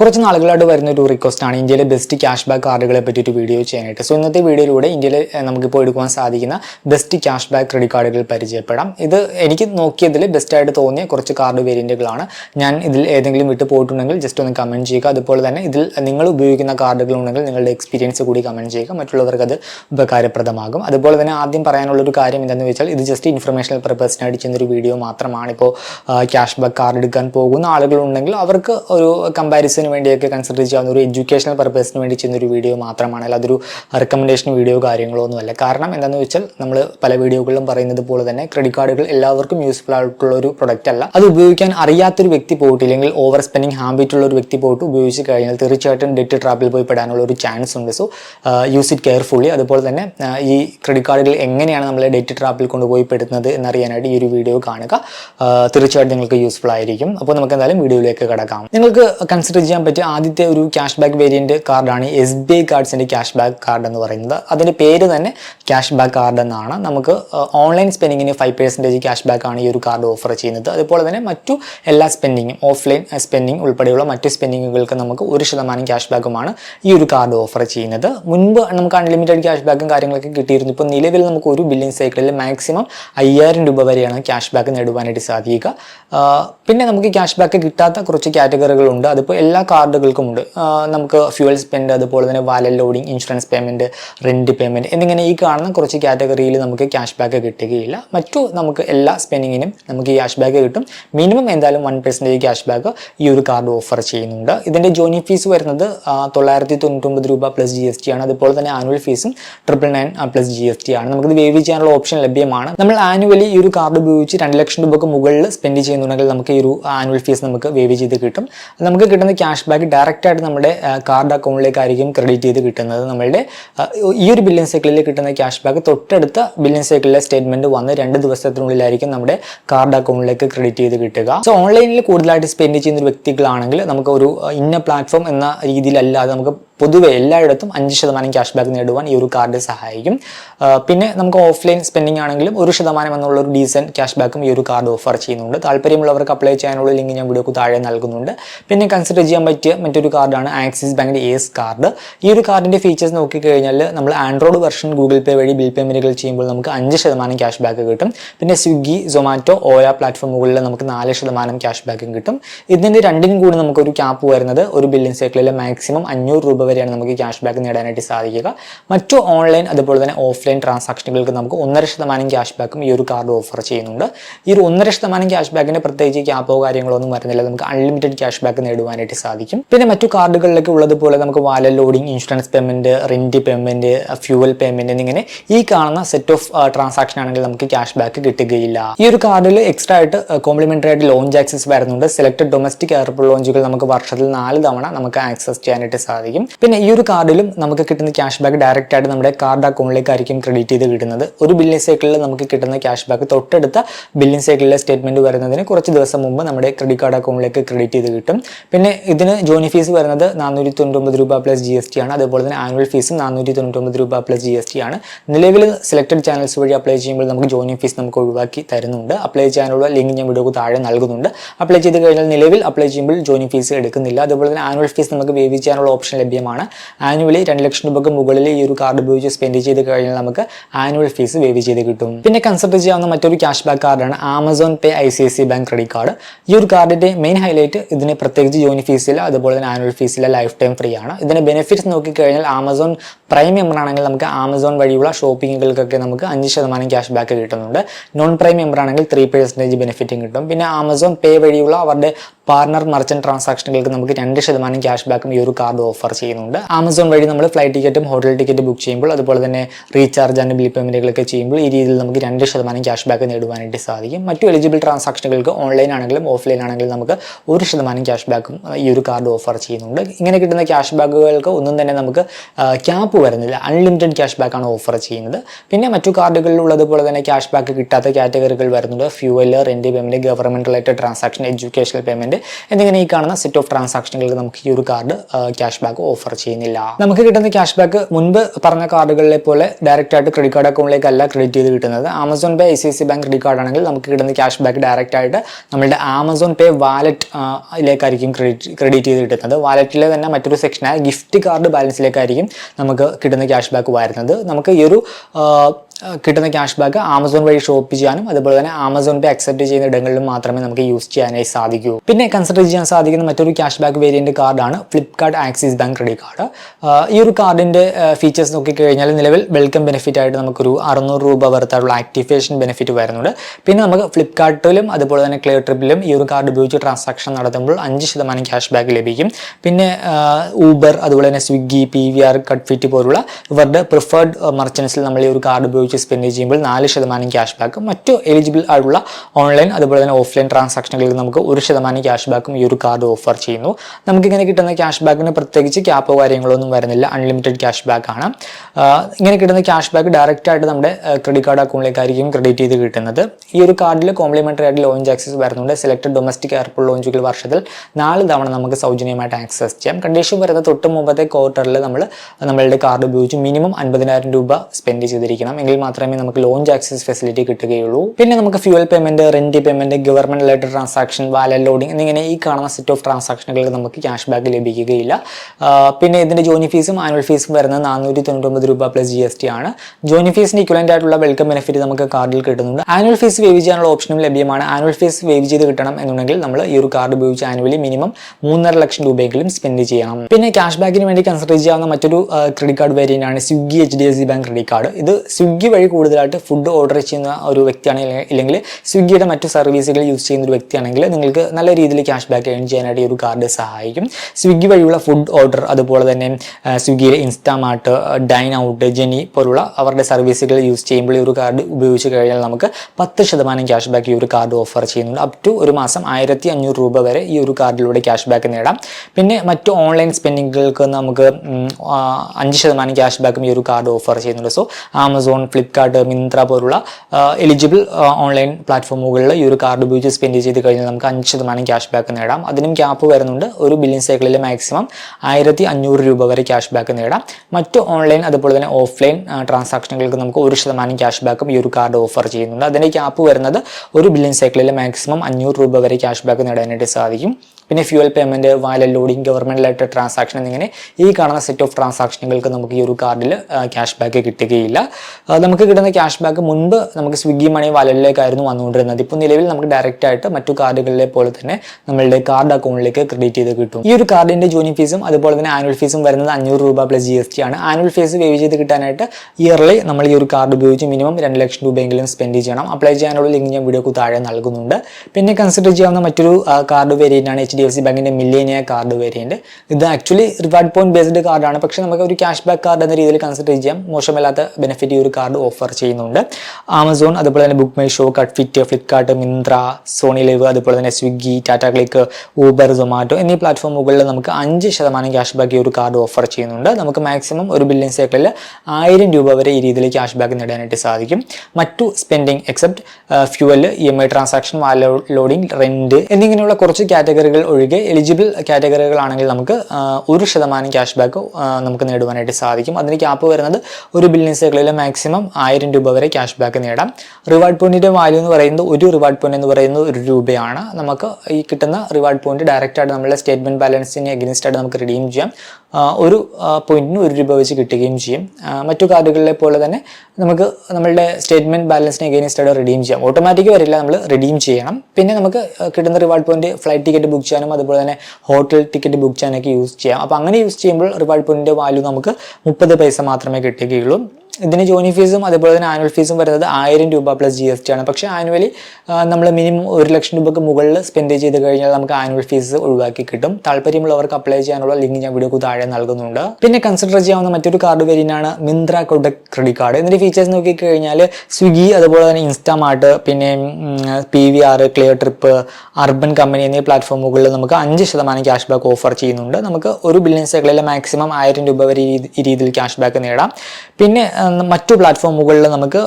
കുറച്ച് നാളുകളായിട്ട് വരുന്ന ഒരു റിക്വസ്റ്റ് ആണ്. ഇന്ത്യയിലെ ബെസ്റ്റ് ക്യാഷ് ബാക്ക് കാർഡുകളെ പറ്റി ഒരു വീഡിയോ ചെയ്യാനായിട്ട്. സോ ഇന്നത്തെ വീഡിയോയിലൂടെ ഇന്ത്യയിൽ നമുക്ക് നമുക്കിപ്പോൾ എടുക്കുവാൻ സാധിക്കുന്ന ബെസ്റ്റ് ക്യാഷ് ബാക്ക് ക്രെഡിറ്റ് കാർഡുകൾ പരിചയപ്പെടാം. ഇത് എനിക്ക് നോക്കിയതിൽ ബെസ്റ്റ് ആയിട്ട് തോന്നിയ കുറച്ച് കാർഡ് വേരിയന്റുകളാണ് ഞാൻ ഇതിൽ ഏതെങ്കിലും വിട്ടു പോയിട്ടുണ്ടെങ്കിൽ ജസ്റ്റ് ഒന്ന് കമന്റ് ചെയ്യുക. അതുപോലെ തന്നെ ഇതിൽ നിങ്ങൾ ഉപയോഗിക്കുന്ന കാർഡുകൾ ഉണ്ടെങ്കിൽ നിങ്ങളുടെ എക്സ്പീരിയൻസ് കൂടി കമന്റ് ചെയ്യുക. മറ്റുള്ളവർക്ക് അത് ഉപകാരപ്രദമാകും. അതുപോലെ തന്നെ ആദ്യം പറയാനുള്ളൊരു കാര്യം എന്താണെന്ന് വെച്ചാൽ ഇത് ജസ്റ്റ് ഇൻഫർമേഷണൽ പർപ്പസിനായിട്ട് ചെയ്യുന്നൊരു വീഡിയോ മാത്രമാണ്. ഇപ്പോൾ ക്യാഷ് ബാക്ക് കാർഡ് എടുക്കാൻ പോകുന്ന ആളുകളുണ്ടെങ്കിൽ അവർക്ക് ഒരു കമ്പാരിസന് വേണ്ടിയൊക്കെ കൺസിഡർ ചെയ്യാവുന്ന ഒരു എഡ്യൂക്കേഷണൽ പർപ്പസിന് വേണ്ടി ചെയ്യുന്ന ഒരു വീഡിയോ മാത്രമാണ് അല്ല അതൊരു റെക്കമെൻഡേഷൻ വീഡിയോ കാര്യങ്ങളോ ഒന്നുമല്ല കാരണം എന്താണെന്ന് വെച്ചാൽ നമ്മൾ പല വീഡിയോകളിലും പറയുന്നത് പോലെ തന്നെ ക്രെഡിറ്റ് കാർഡുകൾ എല്ലാവർക്കും യൂസ്ഫുൾ ആയിട്ടുള്ള ഒരു പ്രൊഡക്റ്റ് അല്ല. അത് ഉപയോഗിക്കാൻ അറിയാത്തൊരു വ്യക്തി പോയിട്ട് ഇല്ലെങ്കിൽ ഓവർ സ്പെൻഡിങ് ഹാബിറ്റ് ഉള്ള ഒരു വ്യക്തി പോയിട്ട് ഉപയോഗിച്ച് കഴിഞ്ഞാൽ തീർച്ചയായിട്ടും ഡെറ്റ് ട്രാപ്പിൽ പോയി പെടാനുള്ള ഒരു ചാൻസ് ഉണ്ട്. സോ യൂസ് ഇറ്റ് കെയർഫുള്ളി അതുപോലെ തന്നെ ഈ ക്രെഡിറ്റ് കാർഡുകൾ എങ്ങനെയാണ് നമ്മളെ ഡെറ്റ് ട്രാപ്പിൽ കൊണ്ടുപോയി പെടുന്നത് എന്നറിയാനായിട്ട് ഈ ഒരു വീഡിയോ കാണുക. ആ, തീർച്ചയായിട്ടും നിങ്ങൾക്ക് യൂസ്ഫുൾ ആയിരിക്കും. അപ്പോൾ നമുക്ക് എന്തായാലും വീഡിയോയിലേക്ക് കിടക്കാം. നിങ്ങൾക്ക് കൺസിഡർ ചെയ്യാൻ പറ്റിയ ആദ്യത്തെ ഒരു ക്യാഷ് ബാക്ക് വേരിയന്റ് കാർഡാണ് എസ് ബി ഐ കാർഡ്സിന്റെ ക്യാഷ് ബാക്ക് കാർഡ് എന്ന് പറയുന്നത്. അതിന്റെ പേര് തന്നെ ക്യാഷ് ബാക്ക് കാർഡ് എന്നാണ്. നമുക്ക് ഓൺലൈൻ സ്പെൻഡിങ്ങിന് ഫൈവ് പെർസെന്റേജ് ക്യാഷ് ബാക്ക് ആണ് ഈ ഒരു കാർഡ് ഓഫർ ചെയ്യുന്നത്. അതുപോലെ തന്നെ മറ്റു എല്ലാ സ്പെൻഡിങ്ങും ഓഫ്ലൈൻ സ്പെൻഡിങ് ഉൾപ്പെടെയുള്ള മറ്റു സ്പെൻഡിങ്ങുകൾക്ക് നമുക്ക് ഒരു ശതമാനം ക്യാഷ് ബാക്കുമാണ് ഈ ഒരു കാർഡ് ഓഫർ ചെയ്യുന്നത്. മുൻപ് നമുക്ക് അൺലിമിറ്റഡ് ക്യാഷ് ബാക്കും കാര്യങ്ങളൊക്കെ കിട്ടിയിരുന്നു. ഇപ്പോൾ നിലവിൽ നമുക്ക് ഒരു ബില്ലിംഗ് സൈക്കിളിൽ മാക്സിമം അയ്യായിരം രൂപ വരെയാണ് ക്യാഷ് ബാക്ക് നേടുവാനായിട്ട് സാധിക്കുക. പിന്നെ നമുക്ക് ക്യാഷ് ബാക്ക് കിട്ടാത്ത കുറച്ച് കാറ്റഗറികളുണ്ട് അതിപ്പോൾ എല്ലാ കാർഡുകൾക്കും ഉണ്ട് നമുക്ക് ഫ്യൂവൽ സ്പെൻഡ് അതുപോലെ തന്നെ wallet loading insurance payment rent payment എന്നിങ്ങനെ ഈ കാണുന്ന കുറച്ച് കാറ്റഗറിയിൽ നമുക്ക് ക്യാഷ് ബാക്ക് കിട്ടുകയില്ല. മറ്റു നമുക്ക് എല്ലാ സ്പെൻഡിങ്ങിനും നമുക്ക് ക്യാഷ് ബാക്ക് കിട്ടും. മിനിമം എന്തായാലും വൺ പെർസെന്റേജ് ക്യാഷ് ബാക്ക് ഈ ഒരു കാർഡ് ഓഫർ ചെയ്യുന്നുണ്ട്. ഇതിന്റെ ജോയിനിങ് ഫീസ് വരുന്നത് തൊള്ളായിരത്തി തൊണ്ണൂറ്റൊമ്പത് രൂപ പ്ലസ് ജി എസ് ടി ആണ്. അതുപോലെ തന്നെ ആനുവൽ ഫീസും triple nine plus G S T ആണ്. നമുക്കിത് വേവ് ചെയ്യാനുള്ള ഓപ്ഷൻ ലഭ്യമാണ്. നമ്മൾ ആനുവലി ഈ ഒരു കാർഡ് ഉപയോഗിച്ച് രണ്ട് ലക്ഷം രൂപക്ക് മുകളിൽ സ്പെൻഡ് ചെയ്യുന്നുണ്ടെങ്കിൽ നമുക്ക് ഈ ഒരു ആനുവൽ ഫീസ് നമുക്ക് വേവ് ചെയ്ത് കിട്ടും. നമുക്ക് കിട്ടുന്ന ക്യാഷ് ബാക്ക് ഡയറക്റ്റ് ആയിട്ട് നമ്മുടെ കാർഡ് അക്കൗണ്ടിലേക്കായിരിക്കും ക്രെഡിറ്റ് ചെയ്ത് കിട്ടുന്നത്. നമ്മളുടെ ഈ ഒരു ബില്ലിംഗ് സൈക്കിളിൽ കിട്ടുന്ന ക്യാഷ് ബാക്ക് തൊട്ടടുത്ത ബില്ലിംഗ് സൈക്കിളിലെ സ്റ്റേറ്റ്മെന്റ് വന്ന് രണ്ട് ദിവസത്തിനുള്ളിലായിരിക്കും നമ്മുടെ കാർഡ് അക്കൗണ്ടിലേക്ക് ക്രെഡിറ്റ് ചെയ്ത് കിട്ടുക. സോ ഓൺലൈനിൽ കൂടുതലായിട്ട് സ്പെൻഡ് ചെയ്യുന്ന ഒരു വ്യക്തികളാണെങ്കിൽ നമുക്ക് ഒരു ഇന്ന പ്ലാറ്റ്ഫോം എന്ന രീതിയിലല്ലാതെ നമുക്ക് പൊതുവെ എല്ലായിടത്തും അഞ്ച് ശതമാനം ക്യാഷ് ബാക്ക് നേടുവാൻ ഈ ഒരു കാർഡ് സഹായിക്കും. പിന്നെ നമുക്ക് ഓഫ്ലൈൻ സ്പെൻഡിങ് ആണെങ്കിലും ഒരു ശതമാനം എന്നുള്ള ഒരു ഡീസന്റ് ക്യാഷ് ബാക്കും ഈ ഒരു കാർഡ് ഓഫർ ചെയ്യുന്നുണ്ട്. താല്പര്യമുള്ളവർക്ക് അപ്ലൈ ചെയ്യാനുള്ള ലിങ്ക് ഞാൻ വീഡിയോക്ക് താഴെ നൽകുന്നുണ്ട്. പിന്നെ കൺസിഡർ ചെയ്യാൻ പറ്റിയ മറ്റൊരു കാർഡാണ് ആക്സിസ് ബാങ്കിന്റെ എസ് കാർഡ് ഈ ഒരു കാർഡിന്റെ ഫീച്ചേഴ്സ് നോക്കിക്കഴിഞ്ഞാൽ നമ്മൾ ആൻഡ്രോയിഡ് വെർഷൻ ഗൂഗിൾ പേ വഴി ബിൽ പേയ്മെന്റുകൾ ചെയ്യുമ്പോൾ നമുക്ക് അഞ്ച് ശതമാനം ക്യാഷ് ബാക്ക് കിട്ടും. പിന്നെ സ്വിഗ്ഗി സൊമാറ്റോ ഓല പ്ലാറ്റ്ഫോമുകളിൽ നമുക്ക് നാല് ശതമാനം ക്യാഷ് ബാക്കും കിട്ടും. ഇതിന്റെ രണ്ടിനും കൂടി നമുക്കൊരു ക്യാപ്പ് വരുന്നത് ഒരു ബില്ലിംഗ് സൈക്കിളിൽ മാക്സിമം അഞ്ഞൂറ് രൂപ വരെയാണ് നമുക്ക് ക്യാഷ് ബാക്ക് നേടാനായിട്ട് സാധിക്കുക. മറ്റു ഓൺലൈൻ അതുപോലെ തന്നെ ഓഫ്ലൈൻ ട്രാൻസാക്ഷനുകൾക്ക് നമുക്ക് ഒന്നര ശതമാനം ക്യാഷ് ബാക്കും ഈ ഒരു കാർഡ് ഓഫർ ചെയ്യുന്നുണ്ട്. ഈ ഒരു ഒന്നര ശതമാനം ക്യാഷ് ബാക്കിന് പ്രത്യേകിച്ച് ക്യാപ്പോ കാര്യങ്ങളോ ഒന്നും വരുന്നില്ല. നമുക്ക് അൺലിമിറ്റഡ് ക്യാഷ് ബാക്ക് നേടുവാനായിട്ട് സാധിക്കും. പിന്നെ മറ്റു കാർഡുകളിലൊക്കെ ഉള്ളതുപോലെ നമുക്ക് wallet loading insurance payment rent payment fuel payment എന്നിങ്ങനെ ഈ കാണുന്ന സെറ്റ് ഓഫ് ട്രാൻസാക്ഷൻ ആണെങ്കിൽ നമുക്ക് ക്യാഷ് ബാക്ക് കിട്ടുകയില്ല. ഈ ഒരു കാർഡിൽ എക്സ്ട്രാ ആയിട്ട് കോംപ്ലിമെന്ററി ആയിട്ട് ലോഞ്ച് ആക്സസ് വരുന്നുണ്ട്. സെലക്ടഡ് ഡൊമസ്റ്റിക് എയർപോർട്ട് ലോഞ്ചുകൾ നമുക്ക് വർഷത്തിൽ നാല് തവണ നമുക്ക് ആക്സസ് ചെയ്യാനായിട്ട് സാധിക്കും. പിന്നെ ഈ ഒരു കാർഡിലും നമുക്ക് കിട്ടുന്ന ക്യാഷ് ബാക്ക് ഡയറക്റ്റ് ആയിട്ട് നമ്മുടെ കാർഡ് അക്കൗണ്ടിലേക്കായിരിക്കും ക്രെഡിറ്റ് ചെയ്ത് കിട്ടുന്നത്. ഒരു ബില്ലിംഗ് സൈക്കിളിൽ നമുക്ക് കിട്ടുന്ന ക്യാഷ് ബാക്ക് തൊട്ടടുത്ത ബില്ലിംഗ് സൈക്കിളിലെ സ്റ്റേറ്റ്മെന്റ് വരുന്നതിന് കുറച്ച് ദിവസം മുമ്പ് നമ്മുടെ ക്രെഡിറ്റ് കാർഡ് അക്കൗണ്ടിലേക്ക് ക്രെഡിറ്റ് ചെയ്ത് കിട്ടും. പിന്നെ ഇതിന് ജോയിൻ ഫീസ് വരുന്നത് നാനൂറ്റി തൊണ്ണൂറ്റൊമ്പത് രൂപ പ്ലസ് ജി എസ് ടി ആണ്. അതുപോലെ തന്നെ ആനുവൽ ഫീസും നാനൂറ്റി തൊണ്ണൂറ്റൊമ്പത് രൂപ പ്ലസ് ജി എസ് ടി ആണ്. നിലവിൽ സെലക്ടഡ് ചാനൽസ് വഴി അപ്ലൈ ചെയ്യുമ്പോൾ നമുക്ക് ജോയിനിങ് ഫീസ് നമുക്ക് ഒഴിവാക്കി തരുന്നുണ്ട്. അപ്ലൈ ചെയ്യാനുള്ള ലിങ്ക് ഞാൻ വീഡിയോക്ക് താഴെ നൽകുന്നുണ്ട്. അപ്ലൈ ചെയ്ത് കഴിഞ്ഞാൽ നിലവിൽ അപ്ലൈ ചെയ്യുമ്പോൾ ജോയിനിങ് ഫീസ് എടുക്കുന്നില്ല. അതുപോലെ തന്നെ ആനുവൽ ഫീസ് നമുക്ക് വേവ് ചെയ്യാനുള്ള ഓപ്ഷൻ ലഭ്യമാണ്. ആനുവലി രണ്ട് ലക്ഷം രൂപക്ക് മുകളിൽ ഈ ഒരു കാർഡ് ഉപയോഗിച്ച് സ്പെൻഡ് ചെയ്ത് കഴിഞ്ഞാൽ നമുക്ക് ആനുവൽ ഫീസ് വേവ് ചെയ്ത് കിട്ടും. പിന്നെ കൺസിഡർ ചെയ്യാവുന്ന മറ്റൊരു ക്യാഷ് ബാക്ക് കാർഡാണ് Amazon Pay I C I C bank credit card ഈ ഒരു കാർഡിന്റെ മെയിൻ ഹൈലൈറ്റ് ഇതിന് പ്രത്യേകിച്ച് ജോയിൻ ഫീസില്ല അതുപോലെ തന്നെ ആനുവൽ ഫീസില്ല ലൈഫ് ടൈം ഫ്രീ ആണ്. ഇതിന്റെ ബെനിഫിറ്റ്സ് നോക്കിക്കഴിഞ്ഞാൽ ആമസോൺ പ്രൈം മെമ്പർ ആണെങ്കിൽ നമുക്ക് ആമസോൺ വഴിയുള്ള ഷോപ്പിങ്ങുകൾക്കൊക്കെ നമുക്ക് അഞ്ച് ശതമാനം ക്യാഷ് ബാക്ക് കിട്ടുന്നുണ്ട്. നോൺ പ്രൈം മെമ്പർ ആണെങ്കിൽ ത്രീ പെർസെന്റേജ് ബെനിഫിറ്റും കിട്ടും. പിന്നെ ആമസോൺ പേ വഴിയുള്ള അവരുടെ പാർട്ണർ മർച്ചന്റ് ട്രാൻസാക്ഷനുകൾക്ക് നമുക്ക് രണ്ട് ശതമാനം ക്യാഷ് ബാക്കും ഈ ഒരു കാർഡ് ഓഫർ ചെയ്യുന്നുണ്ട്. ആമസോൺ വഴി നമ്മൾ ഫ്ലൈറ്റ് ടിക്കറ്റും ഹോട്ടൽ ടിക്കറ്റ് ബുക്ക് ചെയ്യുമ്പോൾ അതുപോലെ തന്നെ റീചാർജ് ആൻഡ് ബിൽ പേയ്മെന്റുകളൊക്കെ ചെയ്യുമ്പോൾ ഈ രീതിയിൽ നമുക്ക് രണ്ട് ശതമാനം ക്യാഷ് ബാക്ക് നേടുവാനായിട്ട് സാധിക്കും. മറ്റു എലിജിബിൾ ട്രാൻസാക്ഷനുകൾക്ക് ഓൺലൈൻ ആണെങ്കിലും ഓഫ്ലൈൻ ആണെങ്കിലും നമുക്ക് ഒരു ശതമാനം ക്യാഷ് ബാക്കും ഈ ഒരു കാർഡ് ഓഫർ ചെയ്യുന്നുണ്ട്. ഇങ്ങനെ കിട്ടുന്ന ക്യാഷ് ബാക്കുകൾക്ക് ഒന്നും തന്നെ നമുക്ക് ക്യാപ്പ് വരുന്നില്ല. അൺലിമിറ്റഡ് ക്യാഷ് ബാക്കാണ് ഓഫർ ചെയ്യുന്നത്. പിന്നെ മറ്റു കാർഡുകളിലുള്ളതുപോലെ തന്നെ ക്യാഷ് ബാക്ക് കിട്ടാത്ത കാറ്റഗറികൾ വരുന്നുണ്ട്. Fuel rent payment government related transaction educational payment payment എന്നിങ്ങനെ ഈ കാണുന്ന സെറ്റ് ഓഫ് ട്രാൻസാക്ഷനുകൾക്ക് നമുക്ക് ഈ ഒരു കാർഡ് ക്യാഷ് ബാക്ക് ഓഫർ ചെയ്യുന്നില്ല. നമുക്ക് കിട്ടുന്ന ക്യാഷ് ബാക്ക് മുൻപ് പറഞ്ഞ കാർഡുകളിലെ പോലെ ഡയറക്റ്റ് ആയിട്ട് ക്രെഡിറ്റ് കാർഡ് അക്കൗണ്ടിലേക്കല്ല ക്രെഡിറ്റ് ചെയ്ത് കിട്ടുന്നത്. Amazon Pay I C C bank credit card ആണെങ്കിൽ നമുക്ക് കിട്ടുന്ന ക്യാഷ് ബാക്ക് ഡയറക്റ്റ് ആയിട്ട് നമ്മുടെ ആമസോൺ പേ വാലറ്റ് ിലേക്കായിരിക്കും ക്രെഡിറ്റ് ക്രെഡിറ്റ് ചെയ്ത് കിട്ടുന്നത്. വാലറ്റിലെ തന്നെ മറ്റൊരു സെക്ഷനായ ഗിഫ്റ്റ് കാർഡ് ബാലൻസിലേക്കായിരിക്കും നമുക്ക് കിട്ടുന്ന ക്യാഷ് ബാക്ക് വരുന്നത്. നമുക്ക് ഈ ഒരു കിട്ടുന്ന ക്യാഷ് ബാക്ക് ആമസോൺ വഴി ഷോപ്പ് ചെയ്യാനും അതുപോലെ തന്നെ ആമസോൺ പേ അക്സെപ്റ്റ് ചെയ്യുന്ന ഇടങ്ങളിലും മാത്രമേ നമുക്ക് യൂസ് ചെയ്യാനായി സാധിക്കൂ. പിന്നെ കൺസിഡർ ചെയ്യാൻ സാധിക്കുന്ന മറ്റൊരു ക്യാഷ് ബാക്ക് വേരിയന്റ് കാർഡാണ് Flipkart Axis bank credit card ഈ ഒരു കാർഡിന്റെ ഫീച്ചേഴ്സ് നോക്കിക്കഴിഞ്ഞാൽ നിലവിൽ വെൽക്കം ബെനിഫിറ്റ് ആയിട്ട് നമുക്കൊരു അറുന്നൂറ് രൂപ വർത്തായിട്ടുള്ള ആക്ടിവേഷൻ ബെനിഫിറ്റ് വരുന്നുണ്ട്. പിന്നെ നമുക്ക് ഫ്ലിപ്കാർട്ടിലും അതുപോലെ തന്നെ ക്ലിയർ ട്രിപ്പിലും ഈ ഒരു കാർഡ് ഉപയോഗിച്ച് ട്രാൻസാക്ഷൻ നടത്തുമ്പോൾ അഞ്ച് ശതമാനം ക്യാഷ് ബാക്ക് ലഭിക്കും. പിന്നെ ഊബർ അതുപോലെ തന്നെ Swiggy P V R cultfit പോലുള്ള ഇവരുടെ പ്രിഫേർഡ് മർച്ചൻസിൽ നമ്മൾ ഈ ഒരു കാർഡ് ഉപയോഗിച്ച് സ്പെൻഡ് ചെയ്യുമ്പോൾ നാല് ശതമാനം ക്യാഷ് ബാക്കും മറ്റു എലിജിബിൾ ആയിട്ടുള്ള ഓൺലൈൻ അതുപോലെ തന്നെ ഓഫ്ലൈൻ ട്രാൻസാക്ഷനുകളിൽ നമുക്ക് ഒരു ശതമാനം ക്യാഷ് ബാക്കും ഈ ഒരു കാർഡ് ഓഫർ ചെയ്യുന്നു. നമുക്ക് നമുക്കിങ്ങനെ കിട്ടുന്ന ക്യാഷ് ബാക്കിന് പ്രത്യേകിച്ച് ക്യാപ്പോ കാര്യങ്ങളൊന്നും വരുന്നില്ല. അൺലിമിറ്റഡ് ക്യാഷ് ബാക്ക് ആണ് ഇങ്ങനെ കിട്ടുന്ന ക്യാഷ് ബാക്ക് ഡയറക്റ്റ് ആയിട്ട് നമ്മുടെ ക്രെഡിറ്റ് കാർഡ് അക്കൗണ്ടിലേക്കായിരിക്കും ക്രെഡിറ്റ് ചെയ്ത് കിട്ടുന്നത്. ഈ ഒരു കാർഡിൽ കോംപ്ലിമെന്ററി ആയിട്ട് ലോഞ്ച് ആക്സസ് വരുന്നുണ്ട്. സെലക്ടഡ് ഡൊമസ്റ്റിക് എയർപോർട്ട് ലോഞ്ചുകൾ വർഷത്തിൽ നാല് തവണ നമുക്ക് സൗജന്യമായിട്ട് ആക്സസ് ചെയ്യാം. കണ്ടീഷൻ വരുന്ന തൊട്ട് മുമ്പത്തെ ക്വാർട്ടറിൽ നമ്മൾ നമ്മളുടെ കാർഡ് ഉപയോഗിച്ച് മിനിമം അൻപതിനായിരം രൂപ സ്പെൻഡ് ചെയ്തിരിക്കണം. എങ്കിൽ മാത്രമേ നമുക്ക് ലോഞ്ച് ആക്സസ് ഫെസിലിറ്റി കിട്ടുകയുള്ളൂ. പിന്നെ നമുക്ക് fuel payment rent payment government related transaction wallet loading എന്നിങ്ങനെ ഈ കാണുന്ന സെറ്റ് ഓഫ് ട്രാൻസാക്ഷനുകളിൽ നമുക്ക് ക്യാഷ് ബാക്ക് ലഭിക്കുകയില്ല. പിന്നെ ഇതിന്റെ ജോയിൻ ഫീസും ആനുവൽ ഫീസും വരുന്നത് നാനൂറ്റി തൊണ്ണൂറ്റൊമ്പത് രൂപ പ്ലസ് ജി എസ് ടി ആണ്. ജോയിൻ ഫീസിന് ഇക്വലന്റ് ആയിട്ടുള്ള വെൽക്കം ബെനിഫിറ്റ് നമുക്ക് കാർഡിൽ കിട്ടുന്നുണ്ട്. ആനുവൽ ഫീസ് വേവ് ചെയ്യാനുള്ള ഓപ്ഷനും ലഭ്യമാണ്. ആനുവൽ ഫീസ് വേവ് ചെയ്ത് കിട്ടണം എന്നുണ്ടെങ്കിൽ നമ്മൾ ഈ ഒരു കാർഡ് ഉപയോഗിച്ച് ആനുവലി മിനിമം മൂന്നര ലക്ഷം രൂപയെങ്കിലും സ്പെൻഡ് ചെയ്യണം. പിന്നെ ക്യാഷ് ബാക്കിന് വേണ്ടി കൺസിഡർ ചെയ്യാവുന്ന മറ്റൊരു ക്രെഡിറ്റ് കാർഡ് വേരിയന്റ് ആണ് Swiggy H D F C bank credit card ഇത് സ്വിഗ്ഗി വഴി കൂടുതലായിട്ട് ഫുഡ് ഓർഡർ ചെയ്യുന്ന ഒരു വ്യക്തിയാണ് ഇല്ലെ- ഇല്ലെങ്കിൽ സ്വിഗ്ഗിയുടെ മറ്റു സർവീസുകൾ യൂസ് ചെയ്യുന്ന ഒരു വ്യക്തിയാണെങ്കിൽ നിങ്ങൾക്ക് നല്ല രീതിയിൽ ക്യാഷ് ബാക്ക് ഏൺ ചെയ്യാനായിട്ട് ഈ ഒരു കാർഡ് സഹായിക്കും. സ്വിഗ്ഗി വഴിയുള്ള ഫുഡ് ഓർഡർ അതുപോലെ തന്നെ സ്വിഗ്ഗിയിലെ ഇൻസ്റ്റാമാർട്ട് ഡൈൻ ഔട്ട് ജെനി പോലുള്ള അവരുടെ സർവീസുകൾ യൂസ് ചെയ്യുമ്പോൾ ഈ ഒരു കാർഡ് ഉപയോഗിച്ച് കഴിഞ്ഞാൽ നമുക്ക് പത്ത് ശതമാനം ക്യാഷ് ബാക്ക് ഈ ഒരു കാർഡ് ഓഫർ ചെയ്യുന്നുണ്ട്. അപ് ടു ഒരു മാസം ആയിരത്തി അഞ്ഞൂറ് രൂപ വരെ ഈ ഒരു കാർഡിലൂടെ ക്യാഷ് ബാക്ക് നേടാം. പിന്നെ മറ്റു ഓൺലൈൻ സ്പെൻഡിങ്ങുകൾക്ക് നമുക്ക് അഞ്ച് ശതമാനം ക്യാഷ് ബാക്കും ഈ ഒരു കാർഡ് ഓഫർ ചെയ്യുന്നുണ്ട്. സോ ആമസോൺ ഫ്ലിപ്കാർട്ട് മിന്ത്ര പോലുള്ള എലിജിബിൾ ഓൺലൈൻ പ്ലാറ്റ്ഫോമുകളിൽ ഈ ഒരു കാർഡ് ഉപയോഗിച്ച് സ്പെൻഡ് ചെയ്ത് കഴിഞ്ഞാൽ നമുക്ക് അഞ്ച് ശതമാനം ക്യാഷ് ബാക്ക് നേടാം. അതിനും ക്യാപ്പ് വരുന്നുണ്ട്. ഒരു ബില്ലിംഗ് സൈക്കിളിൽ മാക്സിമം ആയിരത്തി അഞ്ഞൂറ് രൂപ വരെ ക്യാഷ് ബാക്ക് നേടാം. മറ്റ് ഓൺലൈൻ അതുപോലെ തന്നെ ഓഫ്ലൈൻ ട്രാൻസാക്ഷനുകൾക്ക് നമുക്ക് ഒരു ശതമാനം ക്യാഷ് ബാക്കും ഈ ഒരു കാർഡ് ഓഫർ ചെയ്യുന്നുണ്ട്. അതിന്റെ ക്യാപ്പ് വരുന്നത് ഒരു ബില്ലിംഗ് സൈക്കിളിൽ മാക്സിമം അഞ്ഞൂറ് രൂപ വരെ ക്യാഷ് ബാക്ക് നേടാനായിട്ട് സാധിക്കും. പിന്നെ fuel payment wallet loading government related transaction എന്നിങ്ങനെ ഈ കാണുന്ന സെറ്റ് ഓഫ് ട്രാൻസാക്ഷനുകൾക്ക് നമുക്ക് ഈ ഒരു കാർഡിൽ ക്യാഷ് ബാക്ക് കിട്ടുകയില്ല. നമുക്ക് കിട്ടുന്ന ക്യാഷ് ബാക്ക് മുൻപ് നമുക്ക് സ്വിഗ്ഗി മണി വാലറ്റിലേക്കായിരുന്നു വന്നുകൊണ്ടിരുന്നത്. ഇപ്പോൾ നിലവിൽ നമുക്ക് ഡയറക്റ്റ് ആയിട്ട് മറ്റു കാർഡുകളിലെ പോലെ തന്നെ നമ്മളുടെ കാർഡ് അക്കൗണ്ടിലേക്ക് ക്രെഡിറ്റ് ചെയ്ത് കിട്ടും. ഈ ഒരു കാർഡിന്റെ ജോയിൻ ഫീസും അതുപോലെ തന്നെ ആനുവൽ ഫീസും വരുന്നത് അഞ്ഞൂറ് രൂപ പ്ലസ് ജി എസ് ടി ആണ്. ആനുവൽ ഫീസ് വേവ് ചെയ്ത് കിട്ടാനായിട്ട് ഇയർലി നമ്മൾ ഈ ഒരു കാർഡ് ഉപയോഗിച്ച് മിനിമം രണ്ട് ലക്ഷം രൂപയെങ്കിലും സ്പെൻഡ് ചെയ്യണം. അപ്ലൈ ചെയ്യാനുള്ള ലിങ്ക് ഞാൻ വീഡിയോക്ക് താഴെ നൽകുന്നുണ്ട്. പിന്നെ കൺസിഡർ ചെയ്യാവുന്ന മറ്റൊരു കാർഡ് വേരിയന്റ് ആണ് എച്ച് ഡി എഫ് സി ബാങ്കിന്റെ മില്ലേനിയ കാർഡ് വരെയുണ്ട് ഇത് ആക്ച്വലി റിവാർഡ് പോയിന്റ് ബേസ്ഡ് കാർഡാണ് പക്ഷേ നമുക്ക് ഒരു ക്യാഷ് ബാക്ക് കാർഡ് എന്ന രീതിയിൽ കൺസിഡർ ചെയ്യാം. മോശമല്ലാത്ത ബെനിഫിറ്റ് ഈ ഒരു കാർഡ് ഓഫർ ചെയ്യുന്നുണ്ട്. ആമസോൺ അതുപോലെ തന്നെ book my show cultfit Flipkart Myntra Sony Liv അതുപോലെ തന്നെ സ്വിഗ്ഗി ടാറ്റ ക്ലിക്ക് ഊബർ സൊമാറ്റോ എന്നീ പ്ലാറ്റ്ഫോമുകളിൽ നമുക്ക് അഞ്ച് ശതമാനം ക്യാഷ് ബാക്ക് ഈ ഒരു കാർഡ് ഓഫർ ചെയ്യുന്നുണ്ട്. നമുക്ക് മാക്സിമം ഒരു ബില്ലിംഗ് സൈക്കിളിൽ ആയിരം രൂപ വരെ ഈ രീതിയിൽ ക്യാഷ് ബാക്ക് നേടാനായിട്ട് സാധിക്കും. മറ്റു spending except fuel E M I transaction wallet loading rent എന്നിങ്ങനെയുള്ള കുറച്ച് കാറ്റഗറികൾ ഒഴികെ എലിജിബിൾ കാറ്റഗറികളാണെങ്കിൽ നമുക്ക് ഒരു ശതമാനം ക്യാഷ് ബാക്ക് നമുക്ക് നേടുവാനായിട്ട് സാധിക്കും. അതിന് ക്യാപ്പ് വരുന്നത് ഒരു ബില്ലിംഗ് സൈക്കിളിൽ മാക്സിമം ആയിരം രൂപ വരെ ക്യാഷ് ബാക്ക് നേടാം. റിവാർഡ് പോയിന്റിന്റെ വാല്യൂ എന്ന് പറയുന്നത് ഒരു റിവാർഡ് പോയിന്റ് എന്ന് പറയുന്നത് ഒരു രൂപയാണ്. നമുക്ക് ഈ കിട്ടുന്ന റിവാർഡ് പോയിന്റ് ഡയറക്റ്റ് ആയിട്ട് നമ്മുടെ സ്റ്റേറ്റ്മെന്റ് ബാലൻസിന് അഗിൻസ്റ്റ് ആയിട്ട് നമുക്ക് റിഡീം ചെയ്യാം. ഒരു പോയിന്റിന് ഒരു രൂപ വെച്ച് കിട്ടുകയും ചെയ്യും. മറ്റു കാർഡുകളിലെ പോലെ തന്നെ നമുക്ക് നമ്മളുടെ സ്റ്റേറ്റ്മെന്റ് ബാലൻസിന് എഗെയിൻസ്റ്റ് ആയിട്ട് റിഡീം ചെയ്യാം. ഓട്ടോമാറ്റിക് വരില്ല നമ്മൾ റിഡീം ചെയ്യണം. പിന്നെ നമുക്ക് കിട്ടുന്ന reward point flight ticket book ചെയ്യാനും അതുപോലെ തന്നെ ഹോട്ടൽ ടിക്കറ്റ് ബുക്ക് ചെയ്യാനൊക്കെ യൂസ് ചെയ്യാം. അപ്പോൾ അങ്ങനെ യൂസ് ചെയ്യുമ്പോൾ റിവാർഡ് പോയിന്റിന്റെ വാല്യൂ നമുക്ക് മുപ്പത് പൈസ മാത്രമേ കിട്ടുകയുള്ളൂ. ഇതിന് ജോയിനിങ് ഫീസും അതുപോലെ തന്നെ ആനുവൽ ഫീസും വരുന്നത് ആയിരം രൂപ പ്ലസ് ജി എസ് ടി ആണ്. പക്ഷേ ആനുവലി നമ്മൾ മിനിമം ഒരു ലക്ഷം രൂപക്ക് മുകളിൽ സ്പെൻഡ് ചെയ്ത് കഴിഞ്ഞാൽ നമുക്ക് ആനുവൽ ഫീസ് ഒഴിവാക്കി കിട്ടും. താല്പര്യമുള്ളവർക്ക് അപ്ലൈ ചെയ്യാനുള്ള ലിങ്ക് ഞാൻ വീഡിയോക്ക് താഴെ നൽകുന്നുണ്ട്. പിന്നെ കൺസിഡർ ചെയ്യാവുന്ന മറ്റൊരു കാർഡ് വരുന്നതാണ് മിന്ത്ര കൊഡക് ക്രെഡിറ്റ് കാർഡ് ഇതിന്റെ ഫീച്ചേഴ്സ് നോക്കിക്കഴിഞ്ഞാൽ സ്വിഗ്ഗി അതുപോലെ തന്നെ ഇൻസ്റ്റാമാർട്ട് പിന്നെ P V R Cleartrip urban company എന്നീ പ്ലാറ്റ്ഫോമുകളിൽ നമുക്ക് അഞ്ച് ശതമാനം ക്യാഷ് ബാക്ക് ഓഫർ ചെയ്യുന്നുണ്ട്. നമുക്ക് ഒരു ബില്ലിംഗ് സൈക്കിളിൽ മാക്സിമം ആയിരം രൂപ വരെ ഈ രീതിയിൽ ക്യാഷ് ബാക്ക് നേടാം. പിന്നെ മറ്റു പ്ലാറ്റ്ഫോമുകളിൽ നമുക്ക്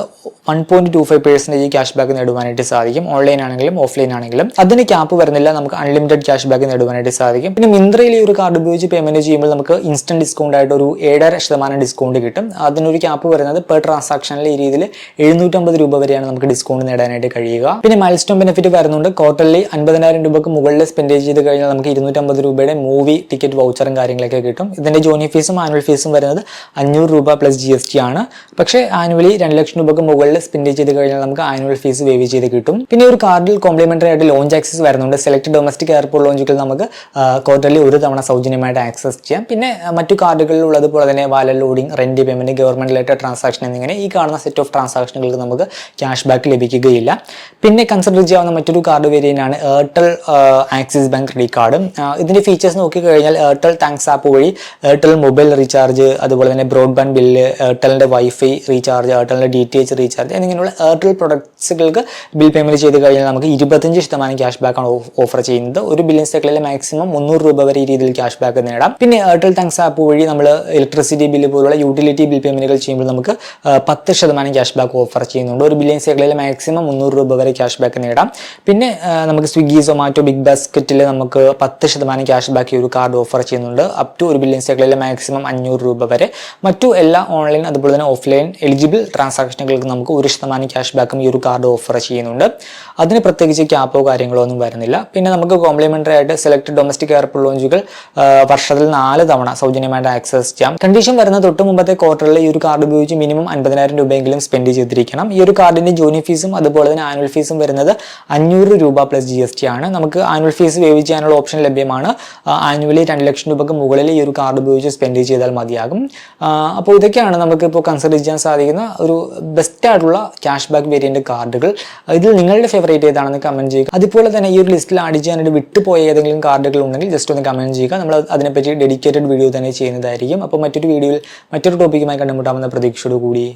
one point two five percentage cash back നേടുവാനായിട്ട് സാധിക്കും. ഓൺലൈൻ ആണെങ്കിലും ഓഫ്ലൈൻ ആണെങ്കിലും. അതിന് ക്യാപ്പ് വരുന്നില്ല നമുക്ക് അൺലിമിറ്റഡ് ക്യാഷ് ബാക്ക് നേടുവാനായിട്ട് സാധിക്കും. പിന്നെ മിന്ത്രയിൽ ഈ ഒരു കാർഡ് ഉപയോഗിച്ച് പേയ്മെന്റ് ചെയ്യുമ്പോൾ നമുക്ക് ഇൻസ്റ്റന്റ് ഡിസ്കൗണ്ട് ആയിട്ട് ഒരു ഏഴര ശതമാനം ഡിസ്കൗണ്ട് കിട്ടും. അതിനൊരു ക്യാപ്പ് വരുന്നത് പെർ ട്രാൻസാക്ഷനിൽ ഈ രീതിയിൽ എഴുന്നൂറ്റമ്പത് രൂപ വരെയാണ് നമുക്ക് ഡിസ്കൗണ്ട് നേടാനായിട്ട് കഴിയുക. പിന്നെ മൈൽ സ്റ്റോൺ ബെനിഫിറ്റ് വരുന്നുണ്ട്. ക്വാർട്ടർലി അൻപതിനായിരം രൂപക്ക് മുകളിൽ സ്പെൻഡ് ചെയ്ത് കഴിഞ്ഞാൽ നമുക്ക് ഇരുന്നൂറ്റമ്പത് രൂപയുടെ മൂവി ടിക്കറ്റ് വൗച്ചറും കാര്യങ്ങളൊക്കെ കിട്ടും. ഇതിന്റെ ജോയിനി ഫീസും ആനുവൽ ഫീസും വരുന്നത് അഞ്ഞൂറ് രൂപ പ്ലസ് ജി എസ് ടി ആണ്. പക്ഷേ ആനുവലി രണ്ട് ലക്ഷം രൂപക്ക് മുകളിൽ സ്പെൻഡ് ചെയ്ത് കഴിഞ്ഞാൽ നമുക്ക് ആനുവൽ ഫീസ് വേവ് ചെയ്ത് കിട്ടും. പിന്നെ ഒരു കാർഡിൽ കോംപ്ലിമെന്ററി ആയിട്ട് ലോഞ്ച് ആക്സസ് വരുന്നുണ്ട്. സെലക്ട് ഡൊമസ്റ്റിക് എയർപോർട്ട് ലോഞ്ചുകൾ നമുക്ക് ക്വാർട്ടർലി ഒരു തവണ സൗജന്യമായിട്ട് ആക്സസ് ചെയ്യാം. പിന്നെ മറ്റു കാർഡുകളിൽ ഉള്ളതുപോലെ തന്നെ wallet loading rent payment government related transaction എന്നിങ്ങനെ ഈ കാണുന്ന സെറ്റ് ഓഫ് ട്രാൻസാക്ഷനുകൾക്ക് നമുക്ക് ക്യാഷ് ബാക്ക് ലഭിക്കുകയില്ല. പിന്നെ കൺസിഡർ ചെയ്യാവുന്ന മറ്റൊരു കാർഡ് വേരിയന്റ് ആണ് Airtel Axis bank credit card ഇതിന്റെ ഫീച്ചേഴ്സ് നോക്കിക്കഴിഞ്ഞാൽ എയർടെൽ താങ്ക്സ് ആപ്പ് വഴി എയർടെൽ മൊബൈൽ റീചാർജ് അതുപോലെ തന്നെ ബ്രോഡ്ബാൻഡ് ബില്ല് എയർടെലിന്റെ വൈഫൈ റീചാർജ് എയർടെലിന്റെ ഡി ടി എച്ച് റീചാർജ് എന്നിങ്ങനെയുള്ള എയർടെൽ പ്രൊഡക്ട്സുകൾക്ക് ബിൽ പേയ്മെന്റ് ചെയ്ത് കഴിഞ്ഞാൽ നമുക്ക് ഇരുപത്തഞ്ച് ശതമാനം ക്യാഷ് ബാക്കാണ് ഓഫർ ചെയ്യുന്നത്. ഒരു ബില്യൺ സൈക്കിളിൽ മാക്സിമം മുന്നൂറ് രൂപ വരെ രീതിയിൽ ക്യാഷ് ബാക്ക് നേടാം. പിന്നെ എയർടെൽ താങ്ക്സ് ആപ്പ് വഴി നമ്മൾ ഇലക്ട്രിസിറ്റി ബില്ല് പോലുള്ള യൂട്ടിലിറ്റി ബിൽ പേയ്മെന്റുകൾ ചെയ്യുമ്പോൾ നമുക്ക് പത്ത് ശതമാനം ക്യാഷ് ബാക്ക് ഓഫർ ചെയ്യുന്നുണ്ട്. ഒരു ബില്യൺ സൈക്കിളിൽ മാക്സിമം മുന്നൂറ് രൂപ വരെ ക്യാഷ് ബാക്ക് നേടാം. പിന്നെ നമുക്ക് സ്വിഗ്ഗി സൊമാറ്റോ ബിഗ് ബാസ്ക്കറ്റിൽ നമുക്ക് പത്ത് ശതമാനം ക്യാഷ് ബാക്ക് ഒരു കാർഡ് ഓഫർ ചെയ്യുന്നുണ്ട്. അപ് ടു ഒരു ബില്യൺ സൈക്കിളിൽ മാക്സിമം അഞ്ഞൂറ് രൂപ വരെ. മറ്റു എല്ലാ ഓൺലൈൻ അതുപോലെ തന്നെ ഓഫ്ലൈൻ എലിജിബിൾ ട്രാൻസാക്ഷനുകൾക്ക് നമുക്ക് ഒരു ശതമാനം ക്യാഷ് ബാക്കും ഈ ഒരു കാർഡ് ഓഫർ ചെയ്യുന്നുണ്ട്. അതിന് പ്രത്യേകിച്ച് ക്യാപ്പോ കാര്യങ്ങളോ ഒന്നും വരുന്നില്ല. പിന്നെ നമുക്ക് കോംപ്ലിമെന്ററി ആയിട്ട് സെലക്ട് ഡൊമസ്റ്റിക് എയർപോർട്ട് ലോഞ്ചുകൾ വർഷത്തിൽ നാല് തവണ സൗജന്യമായിട്ട് ആക്സസ് ചെയ്യാം. കണ്ടീഷൻ വരുന്ന തൊട്ട് മുമ്പത്തെ ക്വാർട്ടറിൽ ഈ ഒരു കാർഡ് ഉപയോഗിച്ച് മിനിമം അൻപതിനായിരം രൂപയെങ്കിലും സ്പെൻഡ് ചെയ്തിരിക്കണം. ഈ ഒരു കാർഡിന്റെ ജോയിനിങ് ഫീസും അതുപോലെ തന്നെ ആനുവൽ ഫീസും വരുന്നത് അഞ്ഞൂറ് രൂപ പ്ലസ് ജി എസ് ടി ആണ്. നമുക്ക് ആനുവൽ ഫീസ് വേവ് ചെയ്യാനുള്ള ഓപ്ഷൻ ലഭ്യമാണ്. ആനുവലി രണ്ട് ലക്ഷം രൂപക്ക് മുകളിൽ ഈ ഒരു കാർഡ് ഉപയോഗിച്ച് സ്പെൻഡ് ചെയ്താൽ മതിയാകും. അപ്പോൾ ഇതൊക്കെയാണ് നമുക്ക് കൺസിഡർ ചെയ്യാൻ സാധിക്കുന്ന ഒരു ബെസ്റ്റ് ആയിട്ടുള്ള ക്യാഷ് ബാക്ക് വേരിയന്റ് കാർഡുകൾ ഇതിൽ നിങ്ങളുടെ ഫേവറേറ്റ് ഏതാണെന്ന് കമന്റ് ചെയ്യുക. അതുപോലെ തന്നെ ഈ ഒരു ലിസ്റ്റിൽ ആഡ് ചെയ്യാനായിട്ട് വിട്ടുപോയ ഏതെങ്കിലും കാർഡുകൾ ഉണ്ടെങ്കിൽ ജസ്റ്റ് ഒന്ന് കമന്റ് ചെയ്യുക. നമ്മൾ അതിനെപ്പറ്റി ഡെഡിക്കേറ്റഡ് വീഡിയോ തന്നെ ചെയ്യുന്നതായിരിക്കും. അപ്പോൾ മറ്റൊരു വീഡിയോയിൽ മറ്റൊരു ടോപ്പിക്കുമായി കണ്ടുമുട്ടാമെന്ന പ്രതീക്ഷയോടുകൂടി.